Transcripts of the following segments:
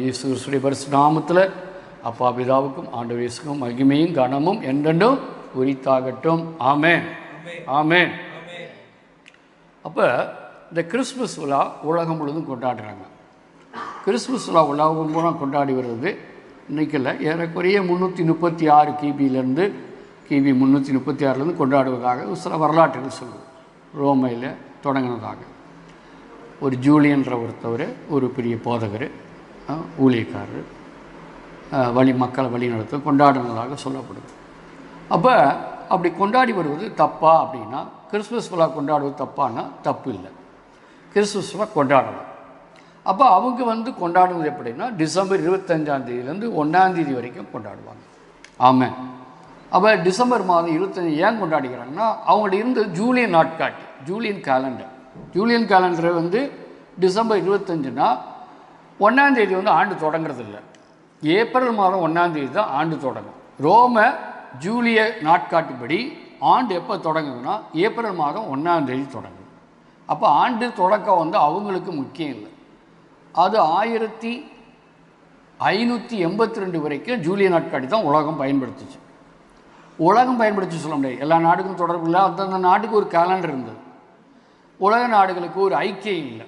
இயேசு கிறிஸ்துடைய பரிசு நாமத்தில் அப்பா பிதாவுக்கும் ஆண்டு இயேசுக்கும் மகிமையும் கனமும் என்றென்றும் உரித்தாகட்டும். ஆமேன். ஆமேன். அப்போ இந்த கிறிஸ்மஸ் விழா உலகம் முழுவதும் கொண்டாடுறாங்க. கிறிஸ்மஸ் விழா உலகம் பூரா கொண்டாடி வருது இன்றைக்கில் இல்லை. ஏறக்குறைய முந்நூற்றி முப்பத்தி ஆறு கிபியிலேருந்து கிபி முந்நூற்றி முப்பத்தி ஆறுலேருந்து கொண்டாடுவதாக சில வரலாற்றுகள் சொல்லுது. ரோமையில் தொடங்கினதாக. ஒரு ஜூலியன்ற ஒருத்தவர் ஒரு பெரிய போதகர் ஊழியக்காரர் வழி மக்களை வழி நடத்த கொண்டாடினதாக சொல்லப்படுது. அப்போ அப்படி கொண்டாடி வருவது தப்பா அப்படின்னா கிறிஸ்மஸ் விழா கொண்டாடுவது தப்பான்னா தப்பு இல்லை. கிறிஸ்மஸ் விழா கொண்டாடலாம். அப்போ அவங்க வந்து கொண்டாடுவது எப்படின்னா டிசம்பர் இருபத்தஞ்சாந்தேதியிலேருந்து ஒன்றாந்தேதி வரைக்கும் கொண்டாடுவாங்க. ஆமாம் அப்போ டிசம்பர் மாதம் இருபத்தஞ்சி ஏன் கொண்டாடிக்கிறாங்கன்னா அவங்கள்ட்ட இருந்து ஜூலியன் நாட்காட்டி ஜூலியன் கேலண்டர் ஜூலியன் கேலண்டர் வந்து டிசம்பர் இருபத்தஞ்சுனா ஒன்றாந்தேதி வந்து ஆண்டு தொடங்கிறது இல்லை ஏப்ரல் மாதம் ஒன்றாந்தேதி தான் ஆண்டு தொடங்கும். ரோம ஜூலிய நாட்காட்டுப்படி ஆண்டு எப்போ தொடங்குதுன்னா ஏப்ரல் மாதம் ஒன்றாந்தேதி தொடங்கும். அப்போ ஆண்டு தொடக்கம் வந்து அவங்களுக்கு முக்கியம் இல்லை. அது ஆயிரத்தி ஐநூற்றி எண்பத்தி ரெண்டு வரைக்கும் ஜூலிய நாட்காட்டி தான் உலகம் பயன்படுத்துச்சு. உலகம் பயன்படுத்தி சொல்ல முடியாது. எல்லா நாடுக்கும் தொடர்பு இல்லை. அந்தந்த நாட்டுக்கு ஒரு கேலண்டர் இருந்தது. உலக நாடுகளுக்கு ஒரு ஐக்கியம் இல்லை.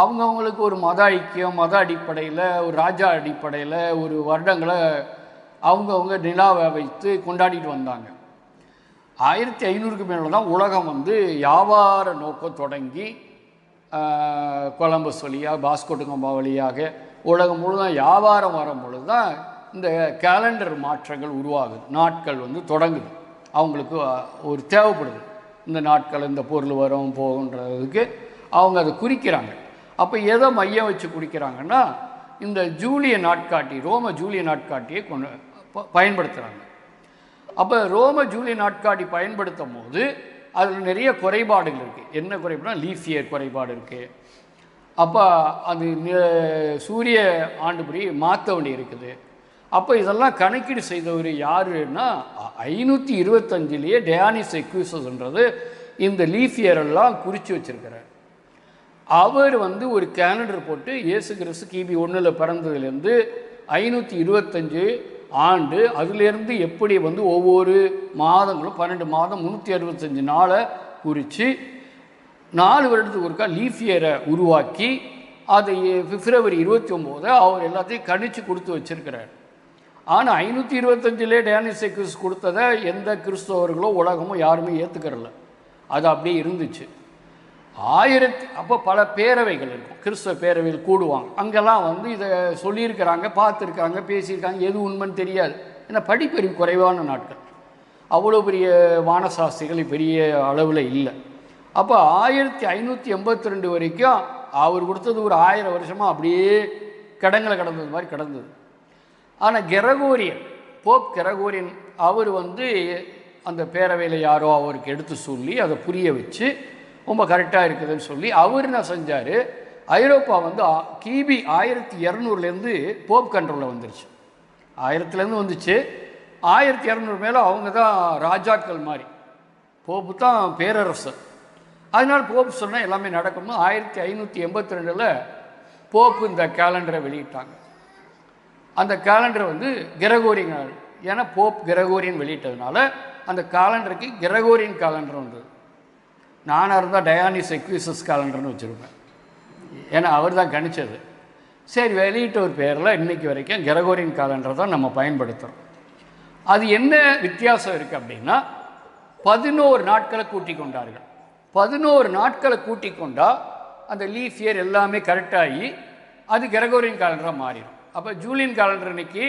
அவங்கவுங்களுக்கு ஒரு மத ஐக்கியம் மத அடிப்படையில் ஒரு ராஜா அடிப்படையில் ஒரு வருடங்களை அவங்கவுங்க நிலாவை வைத்து கொண்டாடிட்டு வந்தாங்க. ஆயிரத்தி ஐநூறுக்கு மேலே தான் உலகம் வந்து வியாபார நோக்கம் தொடங்கி கொலம்பஸ் வழியாக பாஸ்கோட்டுகம்பா வழியாக உலகம் முழுதும் வியாபாரம் வரும் பொழுது தான் இந்த கேலண்டர் மாற்றங்கள் உருவாகுது. நாட்கள் வந்து தொடங்குது. அவங்களுக்கு ஒரு தேவைப்படுது. இந்த நாட்கள் இந்த பொருள் வரும் போகுன்றதுக்கு அவங்க அதை குறிக்கிறாங்க. அப்போ எதை மையம் வச்சு குடிக்கிறாங்கன்னா இந்த ஜூலிய நாட்காட்டி ரோம ஜூலிய நாட்காட்டியை கொண்டு ப- பயன்படுத்துகிறாங்க அப்போ ரோம ஜூலிய நாட்காட்டி பயன்படுத்தும் போது அதில் நிறைய குறைபாடுகள் இருக்குது என்ன குறைபாடுனா லீஃபியர் குறைபாடு இருக்குது அப்போ அது சூரிய ஆண்டுபடி மாற்ற வேண்டி இருக்குது. அப்போ இதெல்லாம் கணக்கீடு செய்தவர் யாருன்னா ஐநூற்றி இருபத்தஞ்சிலேயே டயானிஸ் எக்யூசஸ்ன்றது இந்த லீஃப் குறித்து வச்சிருக்கிறார். அவர் வந்து ஒரு கேலண்டர் போட்டு இயேசு கிறிஸ்து கிபி ஒன்றில் பிறந்ததுலேருந்து ஐநூற்றி இருபத்தஞ்சு ஆண்டு அதுலேருந்து எப்படி வந்து ஒவ்வொரு மாதங்களும் பன்னெண்டு மாதம் முந்நூற்றி அறுபத்தஞ்சு நாளை குறித்து நாலு வருடத்துக்கு ஒருக்கா லீஃப் இயரை உருவாக்கி அதை பிப்ரவரி இருபத்தி ஒம்போதை அவர் எல்லாத்தையும் கணிச்சு கொடுத்து வச்சிருக்கிறார். ஆனால் ஐநூற்றி இருபத்தஞ்சிலே டேனிசை கிறிஸ் கொடுத்ததை எந்த கிறிஸ்தவர்களோ உலகமோ யாருமே ஏற்றுக்கிறல அது அப்படியே இருந்துச்சு. ஆயிரத்தி அப்போ பல பேரவைகள் இருக்கும். கிறிஸ்தவ பேரவைகள் கூடுவாங்க. அங்கெல்லாம் வந்து இதை சொல்லியிருக்கிறாங்க பார்த்துருக்காங்க பேசியிருக்காங்க. எது உண்மைன்னு தெரியாது. ஏன்னா படிப்பறிவு குறைவான நாட்கள். அவ்வளோ பெரிய வானசாஸ்திரிகள் பெரிய அளவில் இல்லை. அப்போ ஆயிரத்தி ஐநூற்றி எண்பத்தி ரெண்டு வரைக்கும் அவர் கொடுத்தது ஒரு ஆயிரம் வருஷமாக அப்படியே கடங்களை கடந்தது மாதிரி கடந்தது. ஆனால் கெரகோரியன் போப் கெரகோரியன் அவர் வந்து அந்த பேரவையில் யாரோ அவருக்கு எடுத்து சொல்லி அதை புரிய வச்சு ரொம்ப கரெக்டாக இருக்குதுன்னு சொல்லி அவர் என்ன செஞ்சார்? ஐரோப்பா வந்து கிபி ஆயிரத்தி இரநூறுலேருந்து போப் கண்ட்ரோலில் வந்துருச்சு. ஆயிரத்துலேருந்து வந்துச்சு. ஆயிரத்தி இரநூறு மேலே அவங்க தான் ராஜாக்கள் மாதிரி போப்பு தான் பேரரசர் அதனால் போப்பு சொன்னால் எல்லாமே நடக்கணும் ஆயிரத்தி ஐநூற்றி எண்பத்தி ரெண்டில் போப்பு இந்த கேலண்டரை வெளியிட்டாங்க. அந்த கேலண்டர் வந்து கிரகோரியன் ஏன்னா போப் கிரகோரியன் வெளியிட்டதுனால அந்த காலண்டருக்கு கிரகோரியன் கேலண்டர் வந்தது நானாக இருந்தால் டயானிஸ் எக்யூசஸ் காலண்டர்னு வச்சுருப்பேன். ஏன்னா அவர் தான் கணிச்சது. சரி வெளியிட்ட ஒரு பேரில் இன்றைக்கி வரைக்கும் கிரகோரியன் காலண்டர் தான் நம்ம பயன்படுத்துகிறோம் அது என்ன வித்தியாசம் இருக்குது அப்படின்னா பதினோரு நாட்களை கூட்டி கொண்டார்கள். பதினோரு நாட்களை கூட்டி கொண்டால் அந்த லீஃப் இயர் எல்லாமே கரெக்டாகி அது கிரகோரியன் காலண்டராக மாறிடும். அப்போ ஜூலியன் காலண்டர் இன்னைக்கு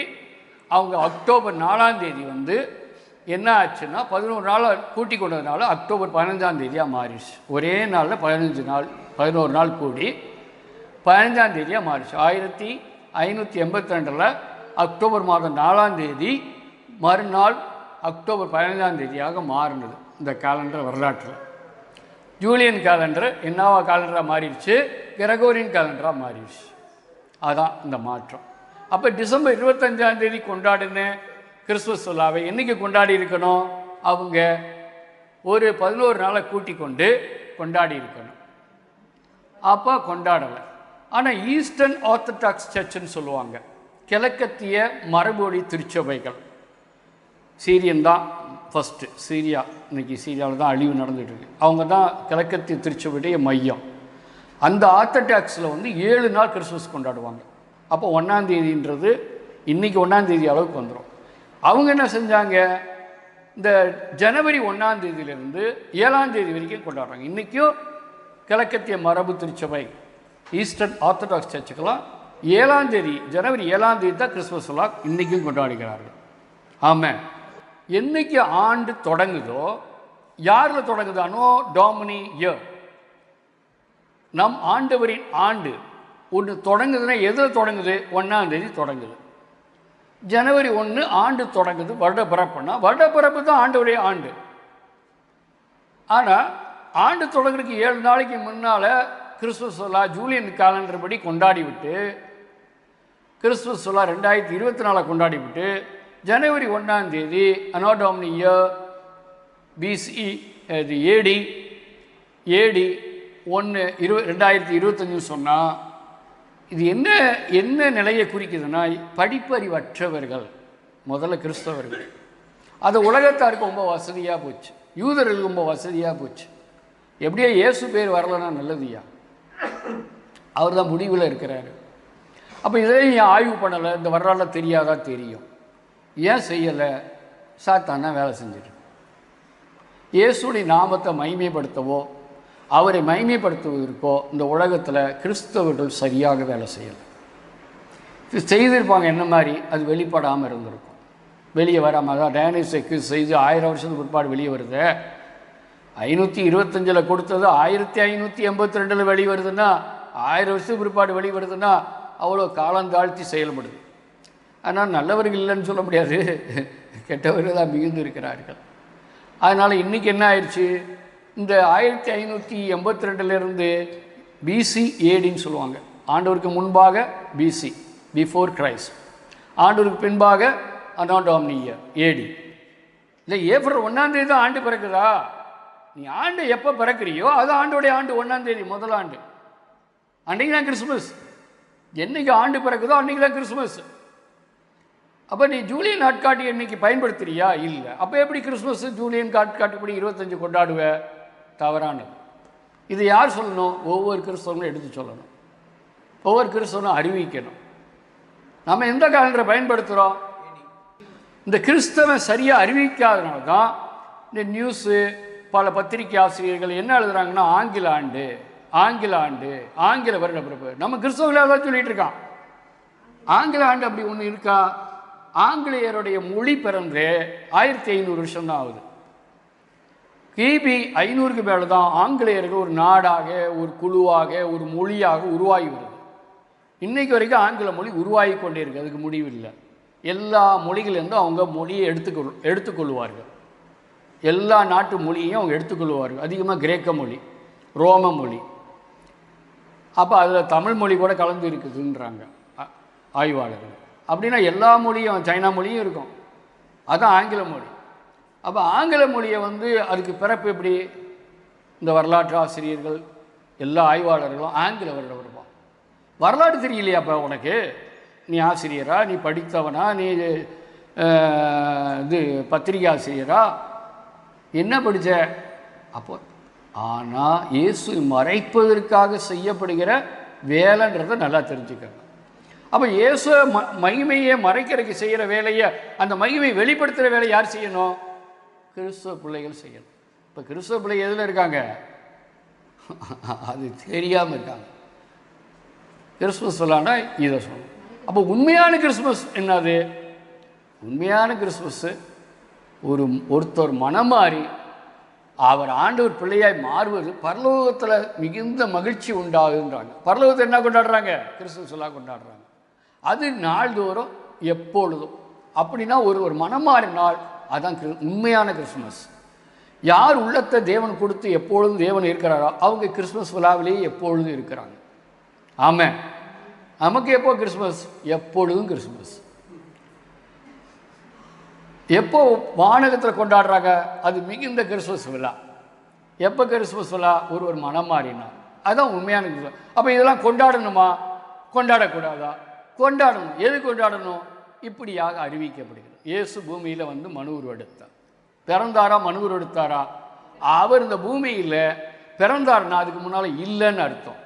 அவங்க அக்டோபர் நாலாம் தேதி வந்து என்ன ஆச்சுன்னா பதினோரு நாளை கூட்டி கொண்டதுனால அக்டோபர் பதினஞ்சாம் தேதியாக மாறிடுச்சு. ஒரே நாளில் பதினஞ்சு நாள் பதினோரு நாள் கூடி பதினஞ்சாம் தேதியாக மாறிச்சு ஆயிரத்தி ஐநூற்றி எண்பத்தி ரெண்டில் அக்டோபர் மாதம் நாலாம் தேதி மறுநாள் அக்டோபர் பதினஞ்சாம் தேதியாக மாறினது இந்த காலண்டர் வரலாற்றில். ஜூலியன் கேலண்டர் என்னவா காலண்டராக மாறிடுச்சு? கிரகோரியன் கேலண்டராக மாறிடுச்சு. அதான் இந்த மாற்றம். அப்போ டிசம்பர் இருபத்தஞ்சாம் தேதி கொண்டாடின கிறிஸ்துமஸ் விழாவை என்றைக்கு கொண்டாடி இருக்கணும்? அவங்க ஒரு பதினோரு நாளை கூட்டி கொண்டு கொண்டாடி இருக்கணும். அப்போ கொண்டாடலை. ஆனால் ஈஸ்டர்ன் ஆர்த்தடாக்ஸ் சர்ச்சுன்னு சொல்லுவாங்க. கிழக்கத்திய மரபொழி திருச்சபைகள். சீரியன் தான் ஃபஸ்ட்டு சீரியா இன்னைக்கு சீரியாவில் தான் அழிவு நடந்துகிட்டு இருக்கு அவங்க தான் கிழக்கத்திய திருச்சபையுடைய மையம். அந்த ஆர்த்தடாக்ஸில் வந்து ஏழு நாள் கிறிஸ்மஸ் கொண்டாடுவாங்க. அப்போ ஒன்றாந்தேதின்றது இன்றைக்கி ஒன்றாந்தேதி அளவுக்கு வந்துடும் அவங்க என்ன செஞ்சாங்க? இந்த ஜனவரி ஒன்றாம் தேதியிலிருந்து ஏழாம் தேதி வரைக்கும் கொண்டாடுறாங்க. இன்றைக்கும் கிழக்கத்திய மரபு திருச்சபை ஈஸ்டர்ன் ஆர்த்தடாக்ஸ் சர்ச்சுக்கெல்லாம் ஏழாம் தேதி ஜனவரி ஏழாம் தேதி தான் கிறிஸ்மஸ் விழா இன்றைக்கும் கொண்டாடுகிறார்கள். ஆமாம் என்றைக்கு ஆண்டு தொடங்குதோ யாரில் தொடங்குதானோ? டாமினி இயர் நம் ஆண்டவரின் ஆண்டு. ஒன்று தொடங்குதுன்னா எதில் தொடங்குது? ஒன்றாம் தேதி தொடங்குது. ஜனவரி ஒன்று ஆண்டு தொடங்குது வருட பிறப்புனா வருட பிறப்பு தான் ஆண்டுடைய ஆண்டு. ஆனால் ஆண்டு தொடங்குறதுக்கு ஏழு நாளைக்கு முன்னால் கிறிஸ்துவ சொல்லா ஜூலியன் காலண்டர் படி கொண்டாடி விட்டு கிறிஸ்துவ சொல்லா ரெண்டாயிரத்தி இருபத்தி நாலை கொண்டாடி விட்டு ஜனவரி ஒன்றாம் தேதி அனோடாமினி இயர் பிசி இது ஏடி ஏடி ஒன்று இரு ரெண்டாயிரத்தி இருபத்தஞ்சுன்னு சொன்னால் இது என்ன என்ன நிலையை குறிக்குதுன்னா படிப்பறிவற்றவர்கள் முதல்ல கிறிஸ்தவர்கள். அது உலகத்தாருக்கு ரொம்ப வசதியாக போச்சு. யூதர்களுக்கு ரொம்ப வசதியாக போச்சு. எப்படியோ இயேசு பேர் வரலன்னா நல்லதுயா அவர் தான் முடிவில் இருக்கிறாரு. அப்போ இதையும் ஏன் ஆய்வு பண்ணலை? இந்த வரலாறு தெரியாதா? தெரியும். ஏன் செய்யலை? சாத்தானா வேலை செஞ்சிட்டு இயேசுடைய நாமத்தை மைமைப்படுத்தவோ அவரை மைமைப்படுத்துவதற்கோ இந்த உலகத்தில் கிறிஸ்தவர்கள் சரியாக வேலை செய்யலை. இது செய்திருப்பாங்க என்ன மாதிரி? அது வெளிப்படாமல் இருந்திருக்கும். வெளியே வராமல் அதான் டயனிசைக்கு செய்து ஆயிரம் வருஷத்துக்கு பிற்பாடு வெளியே வருது. ஐநூற்றி இருபத்தஞ்சில் கொடுத்தது ஆயிரத்தி ஐநூற்றி எண்பத்தி ரெண்டில் வெளியே வருதுன்னா ஆயிரம் வருஷத்துக்கு பிற்பாடு வெளியே வருதுன்னா அவ்வளோ காலம் தாழ்த்தி செயல்படுது. ஆனால் நல்லவர்கள் இல்லைன்னு சொல்ல முடியாது. கெட்டவர்கள் தான் மிகுந்து இருக்கிறார்கள் அதனால் இன்றைக்கி என்ன ஆயிடுச்சு? இந்த ஆயிரத்தி ஐநூற்றி எண்பத்தி ரெண்டுலேருந்து பிசி ஏடின்னு சொல்லுவாங்க. ஆண்டவருக்கு முன்பாக பிசி பிஃபோர் கிரைஸ்ட் ஆண்டவருக்கு பின்பாக அனாடாம்னிய ஏடி இல்லை ஏப்ரல் ஒன்றாந்தேதி தான் ஆண்டு பிறக்குதா? நீ ஆண்டு எப்போ பிறக்கிறியோ அது ஆண்டோடைய ஆண்டு ஒன்றாந்தேதி முதல் ஆண்டு. அன்றைக்கு தான் கிறிஸ்மஸ் என்னைக்கு ஆண்டு பிறக்குதோ அன்றைக்கி தான் கிறிஸ்மஸ் அப்போ நீ ஜூலியன் நாட்காட்டி இன்னைக்கு பயன்படுத்துறியா? இல்லை. அப்போ எப்படி கிறிஸ்மஸ் ஜூலியன் காட்காட்டிப்படி இருபத்தஞ்சு கொண்டாடுவ? தவறானது. இது யார் சொல்லணும்? ஒவ்வொரு கிறிஸ்தவங்களும் எடுத்து சொல்லணும். ஒவ்வொரு கிறிஸ்தவனும் அறிவிக்கணும். நம்ம எந்த காலண்டரை பயன்படுத்துகிறோம் இந்த கிறிஸ்தவன் சரியாக அறிவிக்காதனால தான் இந்த நியூஸு பல பத்திரிகை ஆசிரியர்கள் என்ன எழுதுறாங்கன்னா ஆங்கில ஆண்டு ஆங்கில ஆண்டு ஆங்கில வருட பிறப்பு. நம்ம கிறிஸ்தவர்களாக தான் சொல்லிட்டு இருக்கான். ஆங்கில ஆண்டு அப்படி ஒன்று இருக்கா? ஆங்கிலேயருடைய மொழி பிறந்து ஆயிரத்தி ஐநூறு வருஷம் தான் ஆகுது. கிபி ஐநூறுக்கு மேலே தான் ஆங்கிலேயர்கள் ஒரு நாடாக ஒரு குழுவாக ஒரு மொழியாக உருவாகி வருது. இன்றைக்கு வரைக்கும் ஆங்கில மொழி உருவாகி கொண்டே இருக்குது அதுக்கு முடிவில்லை. எல்லா மொழிகளிலிருந்தும் அவங்க மொழியை எடுத்துக்கொள் எடுத்துக்கொள்வார்கள். எல்லா நாட்டு மொழியையும் அவங்க எடுத்துக்கொள்வார்கள். அதிகமாக கிரேக்க மொழி ரோம மொழி. அப்போ அதில் தமிழ் மொழி கூட கலந்து இருக்குதுன்றாங்க ஆய்வாளர்கள். அப்படின்னா எல்லா மொழியும் சைனா மொழியும் இருக்கும். அதுதான் ஆங்கில மொழி. அப்போ ஆங்கில மொழியை வந்து அதுக்கு பிறப்பு எப்படி? இந்த வரலாற்று ஆசிரியர்கள் எல்லா ஆய்வாளர்களும் ஆங்கில வருட வருவான். வரலாறு தெரியலையாப்பா உனக்கு? நீ ஆசிரியரா? நீ படித்தவனா? நீ இது பத்திரிகை ஆசிரியரா? என்ன படித்த அப்போ ஆனால் இயேசு மறைப்பதற்காக செய்யப்படுகிற வேலைன்றத நல்லா தெரிஞ்சுக்கணும். அப்போ இயேசு ம மகிமையை மறைக்கிறதுக்கு செய்கிற வேலையை அந்த மகிமை வெளிப்படுத்துகிற வேலை யார் செய்யணும்? கிறிஸ்துவ பிள்ளைகள் செய்யணும். இப்போ கிறிஸ்துவ பிள்ளை எதில் இருக்காங்க? அது தெரியாமல் இருக்காங்க. கிறிஸ்மஸ் சொல்லான்னா இதை சொல்லணும் அப்போ உண்மையான கிறிஸ்மஸ் என்னது? உண்மையான கிறிஸ்மஸ்ஸு ஒரு ஒருத்தர் மனம் மாறி அவர் ஆண்டவர் பிள்ளையாய் மாறுவது பரலோகத்தில் மிகுந்த மகிழ்ச்சி உண்டாகுன்றாங்க. பரலோகத்தை என்ன கொண்டாடுறாங்க? கிறிஸ்துமஸ் எல்லாம் கொண்டாடுறாங்க. அது நாள்தோறும் எப்பொழுதும். அப்படின்னா ஒரு ஒரு மனம் நாள் அதுதான் கிரு உண்மையான கிறிஸ்மஸ் யார் உள்ளத்தை தேவன் கொடுத்து எப்பொழுதும் தேவன் இருக்கிறாரோ அவங்க கிறிஸ்மஸ் விழாவிலேயே எப்பொழுதும் இருக்கிறாங்க. ஆமாம் நமக்கு எப்போ கிறிஸ்மஸ் எப்பொழுதும் கிறிஸ்மஸ் எப்போ வானகத்தில் கொண்டாடுறாங்க? அது மிகுந்த கிறிஸ்மஸ் விழா. எப்போ கிறிஸ்மஸ் விழா? ஒரு ஒரு மனம் மாறினா. அதுதான் உண்மையான கிறிஸ்மஸ் அப்போ இதெல்லாம் கொண்டாடணுமா? கொண்டாடக்கூடாதா? கொண்டாடணும். எது கொண்டாடணும்? இப்படியாக அறிவிக்கப்படுகிறது. இயேசு பூமியில் வந்து மனு உருவெடுத்தார் பிறந்தாரா மனு உருவெடுத்தாரா? அவர் இந்த பூமியில் பிறந்தார்னா அதுக்கு முன்னால் இல்லைன்னு அர்த்தம்.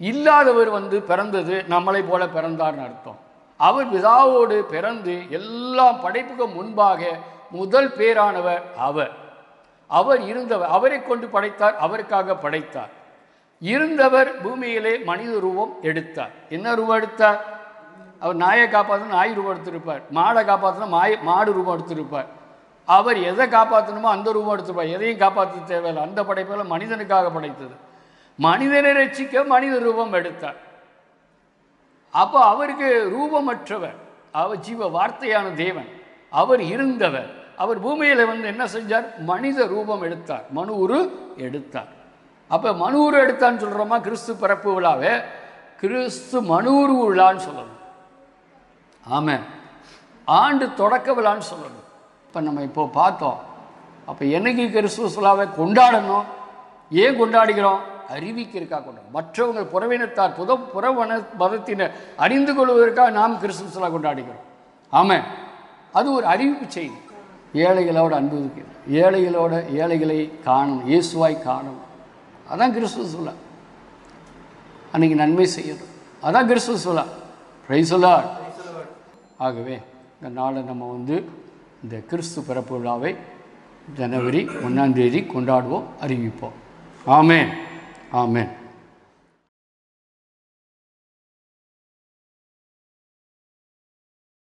இல்லாதவர் வந்து பிறந்தது நம்மளை போல பிறந்தார்னு அர்த்தம். அவர் விதாவோடு பிறந்து எல்லா படைப்புக்கும் முன்பாக முதல் பேரானவர் அவர். அவர் இருந்தவர் அவரை கொண்டு படைத்தார் அவருக்காக படைத்தார். இருந்தவர் பூமியிலே மனித ரூபம் எடுத்தார். என்ன ரூபம் எடுத்தார்? அவர் நாயை காப்பாற்றினா நாய் ரூபம் எடுத்திருப்பார். மாடை காப்பாற்றினா மாய் மாடு ரூபம் எடுத்திருப்பார். அவர் எதை காப்பாற்றணுமோ அந்த ரூபம் எடுத்திருப்பார். எதையும் காப்பாற்ற தேவையில்லை. அந்த படைப்பில் மனிதனுக்காக படைத்தது. மனிதனை ரசிக்க மனித ரூபம் எடுத்தார். அப்போ அவருக்கு ரூபமற்றவர். அவர் ஜீவ வார்த்தையான தேவன். அவர் இருந்தவர். அவர் பூமியில் வந்து என்ன செஞ்சார்? மனித ரூபம் எடுத்தார். மனு உரு எடுத்தார். அப்போ மனு உரு எடுத்தான்னு சொல்கிறோமா கிறிஸ்து பிறப்பு விழாவை. கிறிஸ்து மனு உரு விழான்னு சொல்லணும். ஆமாம் ஆண்டு தொடக்க விழான்னு சொல்லணும் இப்போ நம்ம இப்போ பார்த்தோம். அப்போ என்னைக்கு கிறிஸ்துவலாவை கொண்டாடணும்? ஏன் கொண்டாடுகிறோம்? அறிவிக்கிறதுக்காக கொண்டாடும் மற்றவங்க புறவினத்தார் புத புறவன மதத்தினர் அறிந்து கொள்வதற்காக நாம் கிறிஸ்துவ கொண்டாடுகிறோம். ஆமாம் அது ஒரு அறிவிப்பு செய்தி. ஏழைகளோட அன்பு இருக்கிறது. ஏழைகளோட ஏழைகளை காணணும். இயேசுவாய் காணணும். அதான் கிறிஸ்துவ விழா அன்னைக்கு நன்மை செய்யணும் அதான் கிறிஸ்துவ சொல்லா பிரைஸ் ஆகவே இந்த நாளை நம்ம வந்து இந்த கிறிஸ்து பிறப்பு விழாவை ஜனவரி ஒன்றாம் தேதி கொண்டாடுவோம் அறிவிப்போம். ஆமேன். ஆமேன்.